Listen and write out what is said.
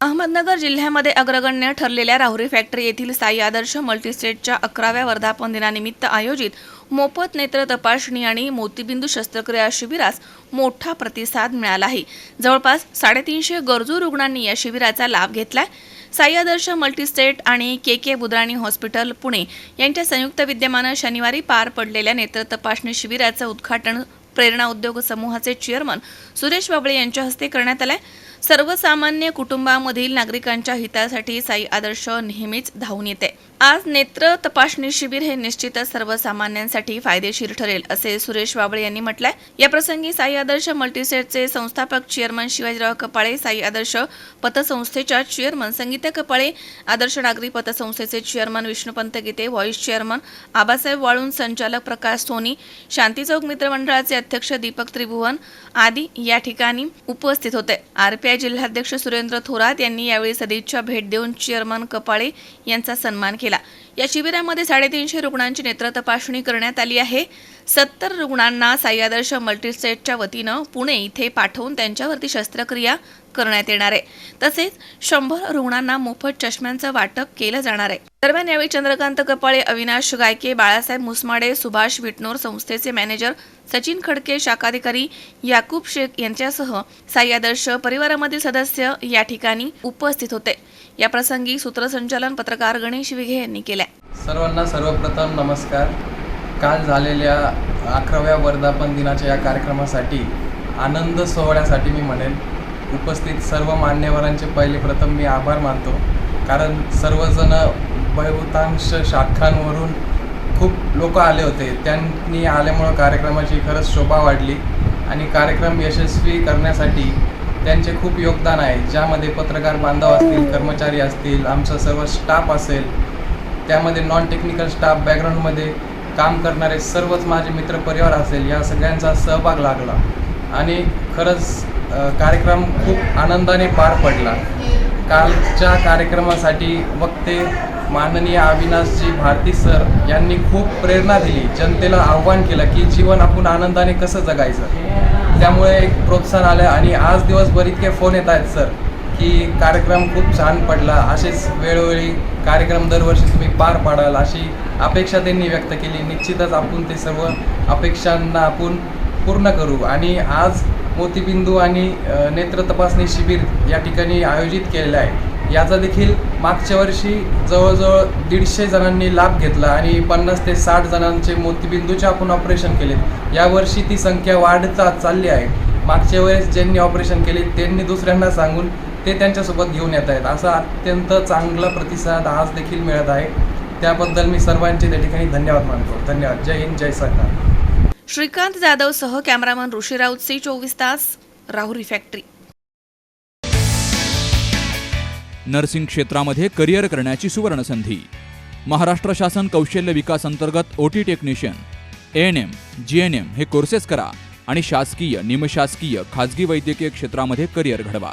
अहमदनगर जिल्ह्यामध्ये अग्रगण्य ठरलेल्या राहुरी फॅक्टरी येथील साई आदर्श मल्टीस्टेटच्या अकराव्या वर्धापन दिनानिमित्त आयोजित मोफत नेत्र तपासणी आणि मोतीबिंदू शस्त्रक्रिया शिबिरास मोठा प्रतिसाद मिळाला आहे. जवळपास साडेतीनशे गरजू रुग्णांनी या शिबिराचा लाभ घेतलाय. साई आदर्श मल्टीस्टेट आणि के के बुद्राणी हॉस्पिटल पुणे यांच्या संयुक्त विद्यमानं शनिवारी पार पडलेल्या नेत्र तपासणी शिबिराचं उद्घाटन प्रेरणा उद्योग समूहाचे चेअरमन सुरेश बाबळे यांच्या हस्ते करण्यात आलंय. सर्वसामान्य कुटुंबामधील नागरिकांच्या हितासाठी साई आदर्श नेहमीच धावून येते. आज नेत्र तपासणी शिबिर हे निश्चितच सर्वसामान्यांसाठी फायदेशीर ठरेल असे सुरेश बाबळे यांनी म्हटलंय. याप्रसंगी साई आदर्श मल्टीसेटचे संस्थापक चेअरमन शिवाजीराव कपाळे साई आदर्श पतसंस्थेच्या चेअरमन संगीता कपाळे आदर्श नागरी पतसंस्थेचे chairman Vishnupant Gite vice chairman Abasaheb Walun संचालक प्रकाश सोनी शांती चौक मित्रमंडळाचे अध्यक्ष दीपक त्रिभुवन आदी या ठिकाणी उपस्थित होते. आरपी आरपीआय जिल्हाध्यक्ष सुरेंद्र थोरात यांनी यावेळी सदिच्छा भेट देऊन चेअरमन कपाळे यांचा सन्मान केला. या शिबिरामध्ये साडेतीनशे रुग्णांची नेत्र तपासणी करण्यात आली आहे. सत्तर रुग्णांना साह्यादर्श आदर्श मल्टीस्टेटच्या वतीनं पुणे इथे पाठवून त्यांच्यावरती शस्त्रक्रिया करण्यात येणार आहे. तसेच शंभर रुग्णांना मोफत चष्म्यांचं वाटप केलं जाणार आहे. दरम्यान यावेळी चंद्रकांत कपाळे अविनाश गायके बाळासाहेब मुसमाडे सुभाष विटनोर संस्थेचे मॅनेजर सचिन खडके शाखाधिकारी याकूब शेख यांच्यासह साह्यादर्श परिवारामधील सदस्य या ठिकाणी उपस्थित होते. या प्रसंगी सूत्रसंचालन पत्रकार गणेश विघे यांनी केल्या. सर्वांना सर्वप्रथम नमस्कार. काल झालेल्या अकराव्या वर्धापन दिनाच्या या कार्यक्रमासाठी आनंद सोहळ्यासाठी मी म्हणेन उपस्थित सर्व मान्यवरांचे पहिले प्रथम मी आभार मानतो. कारण सर्वजण बहुतांश शाखांवरून खूप लोक आले होते. त्यांनी आल्यामुळं कार्यक्रमाची खरंच शोभा वाढली आणि कार्यक्रम यशस्वी करण्यासाठी त्यांचे खूप योगदान आहे. ज्यामध्ये पत्रकार बांधव असतील कर्मचारी असतील आमचा सर्व स्टाफ असेल त्यामध्ये नॉन टेक्निकल स्टाफ बॅकग्राऊंडमध्ये काम करणारे सर्वच माझे मित्रपरिवार असेल या सगळ्यांचा सहभाग लागला. आणि खरंच कार्यक्रम खूप आनंदाने पार पडला. कालच्या कार्यक्रमासाठी वक्ते माननीय अविनाशजी भारती सर यांनी खूप प्रेरणा दिली. जनतेला आव्हान केलं की जीवन आपण आनंदाने कसं जगायचं. त्यामुळे एक प्रोत्साहन आलं आणि आज दिवसभर इतके फोन येत आहेत सर. की कार्यक्रम खूप छान पडला. असेच वेळोवेळी कार्यक्रम दरवर्षी तुम्ही पार पाडाल अशी अपेक्षा त्यांनी व्यक्त केली. निश्चितच आपण ते सर्व अपेक्षांना आपण पूर्ण करू. आणि आज मोतीबिंदू आणि नेत्र तपासणी शिबिर या ठिकाणी आयोजित केलेलं आहे. याचा देखील मागच्या वर्षी जवळजवळ दीडशे जणांनी लाभ घेतला आणि पन्नास ते साठ जणांचे मोतीबिंदूचे आपण ऑपरेशन केले यावर्षी ती संख्या वाढता चालली आहे. मागच्या वेळेस ज्यांनी ऑपरेशन केले त्यांनी दुसऱ्यांना सांगून ते त्यांच्यासोबत घेऊन येत आहेत. असा अत्यंत चांगला प्रतिसाद आज देखील मिळत आहे. त्याबद्दल मी सर्वांचे त्या ठिकाणी धन्यवाद मानतो. धन्यवाद. जय हिंद जय सरकार. श्रीकांत जाधव सह कॅमेरामन ऋषी राऊत सी चोवीस तास राहुरी फॅक्टरी. नर्सिंग क्षेत्रामध्ये करिअर करण्याची सुवर्णसंधी. महाराष्ट्र शासन कौशल्य विकास अंतर्गत O T technician. A N M G N M हे कोर्सेस करा आणि शासकीय निमशासकीय खाजगी वैद्यकीय क्षेत्रामध्ये करिअर घडवा.